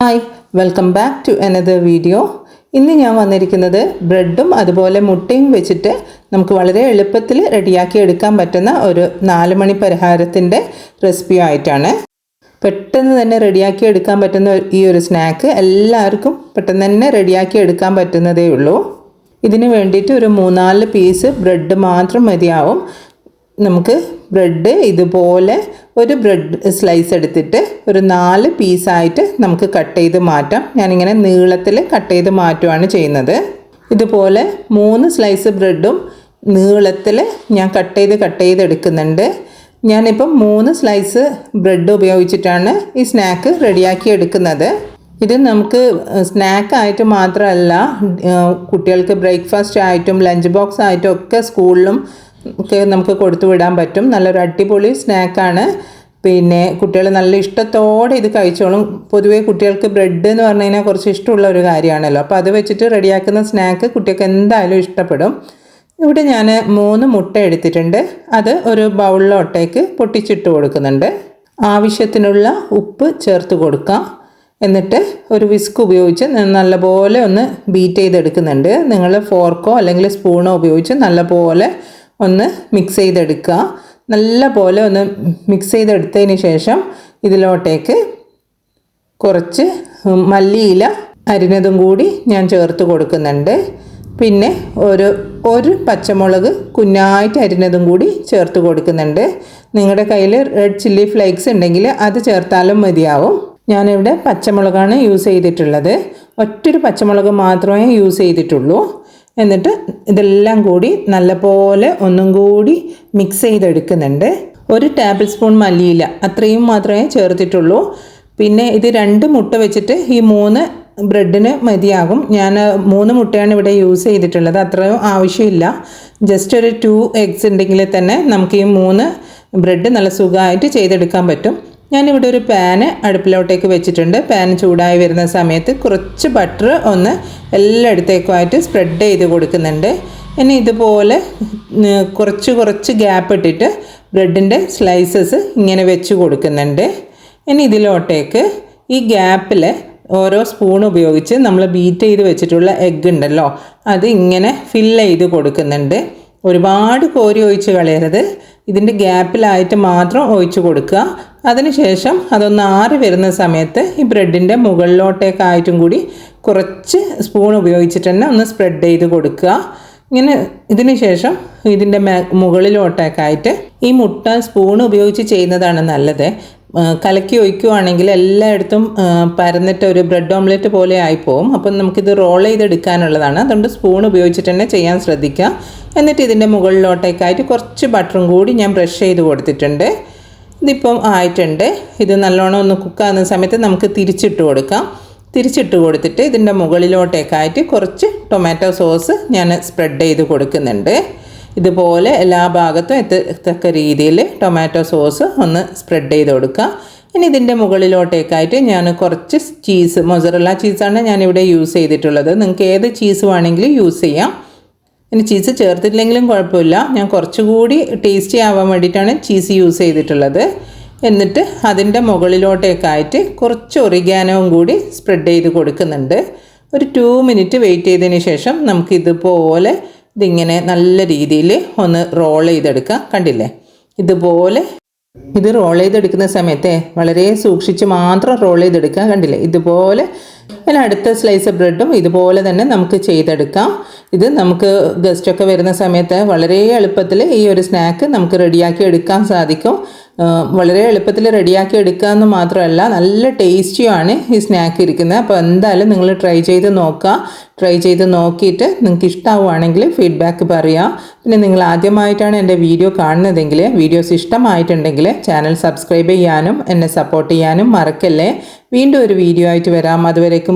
Hi welcome back to another video ഇന്ന് ഞാൻ വന്നിരിക്കുന്നത് ബ്രെഡും അതുപോലെ മുട്ടയും വെച്ചിട്ട് നമുക്ക് വളരെ എളുപ്പത്തിൽ റെഡിയാക്കി എടുക്കാൻ പറ്റുന്ന ഒരു നാല് മണി പലഹാരത്തിന്റെ റെസിപ്പി ആയിട്ടാണ്. പെട്ടെന്ന് തന്നെ റെഡിയാക്കി എടുക്കാൻ പറ്റുന്ന ഈ ഒരു സ്നാക്ക് എല്ലാവർക്കും പെട്ടെന്ന് തന്നെ റെഡിയാക്കി എടുക്കാൻ പറ്റുന്നതേ ഉള്ളൂ. ഇതിന് വേണ്ടിയിട്ട് ഒരു മൂന്നാൽ പീസ് ബ്രെഡ് മാത്രം മതിയാവും. നമുക്ക് ബ്രെഡ് ഇതുപോലെ ഒരു ബ്രെഡ് സ്ലൈസ് എടുത്തിട്ട് ഒരു നാല് പീസായിട്ട് നമുക്ക് കട്ട് ചെയ്ത് മാറ്റാം. ഞാനിങ്ങനെ നീളത്തിൽ കട്ട് ചെയ്ത് മാറ്റുവാണ് ചെയ്യുന്നത്. ഇതുപോലെ മൂന്ന് സ്ലൈസ് ബ്രെഡും നീളത്തിൽ ഞാൻ കട്ട് ചെയ്ത് കട്ട് ചെയ്ത് എടുക്കുന്നുണ്ട്. ഞാനിപ്പം മൂന്ന് സ്ലൈസ് ബ്രെഡ് ഉപയോഗിച്ചിട്ടാണ് ഈ സ്നാക്ക് റെഡിയാക്കി എടുക്കുന്നത്. ഇത് നമുക്ക് സ്നാക്കായിട്ട് മാത്രമല്ല കുട്ടികൾക്ക് ബ്രേക്ക്ഫാസ്റ്റ് ആയിട്ടും ലഞ്ച് ബോക്സ് ആയിട്ടും ഒക്കെ സ്കൂളിലും ഒക്കെ നമുക്ക് കൊടുത്തു വിടാൻ പറ്റും. നല്ലൊരു അടിപൊളി സ്നാക്കാണ് പിന്നെ കുട്ടികൾ നല്ല ഇഷ്ടത്തോടെ ഇത് കഴിച്ചോളും. പൊതുവേ കുട്ടികൾക്ക് ബ്രെഡ് എന്ന് പറഞ്ഞു കഴിഞ്ഞാൽ കുറച്ച് ഇഷ്ടമുള്ള ഒരു കാര്യമാണല്ലോ. അപ്പോൾ അത് വെച്ചിട്ട് റെഡിയാക്കുന്ന സ്നാക്ക് കുട്ടികൾക്ക് എന്തായാലും ഇഷ്ടപ്പെടും. ഇവിടെ ഞാൻ മൂന്ന് മുട്ട എടുത്തിട്ടുണ്ട്. അത് ഒരു ബൗളിലോട്ടേക്ക് പൊട്ടിച്ചിട്ട് കൊടുക്കുന്നുണ്ട്. ആവശ്യത്തിനുള്ള ഉപ്പ് ചേർത്ത് കൊടുക്കാം. എന്നിട്ട് ഒരു വിസ്ക് ഉപയോഗിച്ച് നല്ലപോലെ ഒന്ന് ബീറ്റ് ചെയ്തെടുക്കുന്നുണ്ട്. നിങ്ങൾ ഫോർക്കോ അല്ലെങ്കിൽ സ്പൂണോ ഉപയോഗിച്ച് നല്ലപോലെ ഒന്ന് മിക്സ് ചെയ്തെടുക്കുക. നല്ല പോലെ ഒന്ന് മിക്സ് ചെയ്തെടുത്തതിന് ശേഷം ഇതിലോട്ടേക്ക് കുറച്ച് മല്ലിയില അരിഞ്ഞതും കൂടി ഞാൻ ചേർത്ത് കൊടുക്കുന്നുണ്ട്. പിന്നെ ഒരു ഒരു പച്ചമുളക് കുഞ്ഞായിട്ട് അരിഞ്ഞതും കൂടി ചേർത്ത് കൊടുക്കുന്നുണ്ട്. നിങ്ങളുടെ കയ്യിൽ റെഡ് ചില്ലി ഫ്ലേക്സ് ഉണ്ടെങ്കിൽ അത് ചേർത്താലും മതിയാവും. ഞാനിവിടെ പച്ചമുളകാണ് യൂസ് ചെയ്തിട്ടുള്ളത്. ഒറ്റൊരു പച്ചമുളക് മാത്രമേ യൂസ് ചെയ്തിട്ടുള്ളൂ. എന്നിട്ട് ഇതെല്ലാം കൂടി നല്ലപോലെ ഒന്നും കൂടി മിക്സ് ചെയ്തെടുക്കുന്നുണ്ട്. ഒരു ടേബിൾ സ്പൂൺ മല്ലിയില അത്രയും മാത്രമേ ചേർത്തിട്ടുള്ളൂ. പിന്നെ ഇത് രണ്ട് മുട്ട വെച്ചിട്ട് ഈ മൂന്ന് ബ്രെഡിന് മതിയാകും. ഞാൻ മൂന്ന് മുട്ടയാണ് ഇവിടെ യൂസ് ചെയ്തിട്ടുള്ളത്. അത്രയും ആവശ്യമില്ല. ജസ്റ്റ് ഒരു ടു എഗ്സ് ഉണ്ടെങ്കിൽ തന്നെ നമുക്ക് ഈ മൂന്ന് ബ്രെഡ് നല്ല സുഖമായിട്ട് ചെയ്തെടുക്കാൻ പറ്റും. ഞാനിവിടെ ഒരു പാന് അടുപ്പിലോട്ടേക്ക് വെച്ചിട്ടുണ്ട്. പാൻ ചൂടായി വരുന്ന സമയത്ത് കുറച്ച് ബട്ടർ ഒന്ന് എല്ലായിടത്തേക്കുമായിട്ട് സ്പ്രെഡ് ചെയ്ത് കൊടുക്കുന്നുണ്ട്. ഇനി ഇതുപോലെ കുറച്ച് കുറച്ച് ഗ്യാപ്പ് ഇട്ടിട്ട് ബ്രെഡിന്റെ സ്ലൈസസ് ഇങ്ങനെ വെച്ച് കൊടുക്കുന്നുണ്ട്. ഇനി ഇതിലോട്ടേക്ക് ഈ ഗ്യാപ്പിൽ ഓരോ സ്പൂൺ ഉപയോഗിച്ച് നമ്മൾ ബീറ്റ് ചെയ്ത് വെച്ചിട്ടുള്ള എഗ്ഗ് ഉണ്ടല്ലോ അത് ഇങ്ങനെ ഫില്ല് ചെയ്ത് കൊടുക്കുന്നുണ്ട്. ഒരുപാട് കോരി ഒഴിച്ച് കളയരുത്. ഇതിന്റെ ഗ്യാപ്പിലായിട്ട് മാത്രം ഒഴിച്ച് കൊടുക്കുക. അതിനുശേഷം അതൊന്ന് ആറി വരുന്ന സമയത്ത് ഈ ബ്രെഡിന്റെ മുകളിലോട്ടേക്കായിട്ടും കൂടി കുറച്ച് സ്പൂൺ ഉപയോഗിച്ചിട്ട് തന്നെ ഒന്ന് സ്പ്രെഡ് ചെയ്ത് കൊടുക്കുക. ഇങ്ങനെ ഇതിന് ശേഷം ഇതിന്റെ മുകളിലോട്ടേക്കായിട്ട് ഈ മുട്ട സ്പൂൺ ഉപയോഗിച്ച് ചെയ്യുന്നതാണ് നല്ലത്. കലക്കി ഒഴിക്കുവാണെങ്കിൽ എല്ലായിടത്തും പരന്നിട്ട് ഒരു ബ്രെഡ് ഓംലെറ്റ് പോലെ ആയിപ്പോവും. അപ്പം നമുക്കിത് റോൾ ചെയ്തെടുക്കാനുള്ളതാണ്. അതുകൊണ്ട് സ്പൂൺ ഉപയോഗിച്ചിട്ട് തന്നെ ചെയ്യാൻ ശ്രദ്ധിക്കുക. എന്നിട്ട് ഇതിന്റെ മുകളിലോട്ടേക്കായിട്ട് കുറച്ച് ബട്ടറും കൂടി ഞാൻ ബ്രഷ് ചെയ്ത് കൊടുത്തിട്ടുണ്ട്. ഇതിപ്പം ആയിട്ടുണ്ട്. ഇത് നല്ലോണം ഒന്ന് കുക്കാകുന്ന സമയത്ത് നമുക്ക് തിരിച്ചിട്ട് കൊടുക്കാം. തിരിച്ചിട്ട് കൊടുത്തിട്ട് ഇതിന്റെ മുകളിലോട്ടേക്കായിട്ട് കുറച്ച് ടൊമാറ്റോ സോസ് ഞാൻ സ്പ്രെഡ് ചെയ്ത് കൊടുക്കുന്നുണ്ട്. ഇതുപോലെ എല്ലാ ഭാഗത്തും എത്തത്തക്ക രീതിയിൽ ടൊമാറ്റോ സോസ് ഒന്ന് സ്പ്രെഡ് ചെയ്ത് കൊടുക്കുക ഇനി ഇതിന്റെ മുകളിലോട്ടേക്കായിട്ട് ഞാൻ കുറച്ച് ചീസ് മൊസറല്ല ചീസാണ് ഞാനിവിടെ യൂസ് ചെയ്തിട്ടുള്ളത്. നിങ്ങൾക്ക് ഏത് ചീസ് വേണമെങ്കിലും യൂസ് ചെയ്യാം. ഇനി ചീസ് ചേർത്തിട്ടില്ലെങ്കിലും കുഴപ്പമില്ല. ഞാൻ കുറച്ചുകൂടി ടേസ്റ്റി ആവാൻ വേണ്ടിയിട്ടാണ് ചീസ് യൂസ് ചെയ്തിട്ടുള്ളത്. എന്നിട്ട് അതിന്റെ മുകളിലോട്ടേക്കായിട്ട് കുറച്ച് ഒറിഗാനവും കൂടി സ്പ്രെഡ് ചെയ്ത് കൊടുക്കുന്നുണ്ട്. ഒരു ടു മിനിറ്റ് വെയിറ്റ് ചെയ്തതിന് ശേഷം നമുക്കിതുപോലെ ഇതിങ്ങനെ നല്ല രീതിയിൽ ഒന്ന് റോൾ ചെയ്തെടുക്കാം. കണ്ടില്ലേ? ഇതുപോലെ ഇത് റോൾ ചെയ്തെടുക്കുന്ന സമയത്തെ വളരെ സൂക്ഷിച്ച് മാത്രം റോൾ ചെയ്തെടുക്കുക കണ്ടില്ലേ? ഇതുപോലെ പിന്നെ അടുത്ത സ്ലൈസ് ബ്രെഡും ഇതുപോലെ തന്നെ നമുക്ക് ചെയ്തെടുക്കാം. ഇത് നമുക്ക് ഗസ്റ്റൊക്കെ വരുന്ന സമയത്ത് വളരെ എളുപ്പത്തിൽ ഈ ഒരു സ്നാക്ക് നമുക്ക് റെഡിയാക്കി എടുക്കാൻ സാധിക്കും. വളരെ എളുപ്പത്തിൽ റെഡിയാക്കി എടുക്കുക എന്ന് മാത്രമല്ല നല്ല ടേസ്റ്റിയുമാണ് ഈ സ്നാക്ക് ഇരിക്കുന്നത്. അപ്പോൾ എന്തായാലും നിങ്ങൾ ട്രൈ ചെയ്ത് നോക്കുക. ട്രൈ ചെയ്ത് നോക്കിയിട്ട് നിങ്ങൾക്ക് ഇഷ്ടമാവുകയാണെങ്കിൽ ഫീഡ്ബാക്ക് പറയാം പിന്നെ നിങ്ങൾ ആദ്യമായിട്ടാണ് എന്റെ വീഡിയോ കാണുന്നതെങ്കിൽ വീഡിയോസ് ഇഷ്ടമായിട്ടുണ്ടെങ്കിൽ ചാനൽ സബ്സ്ക്രൈബ് ചെയ്യാനും എന്നെ സപ്പോർട്ട് ചെയ്യാനും മറക്കല്ലേ. വീണ്ടും ഒരു വീഡിയോ ആയിട്ട് വരാം. അതുവരേക്കും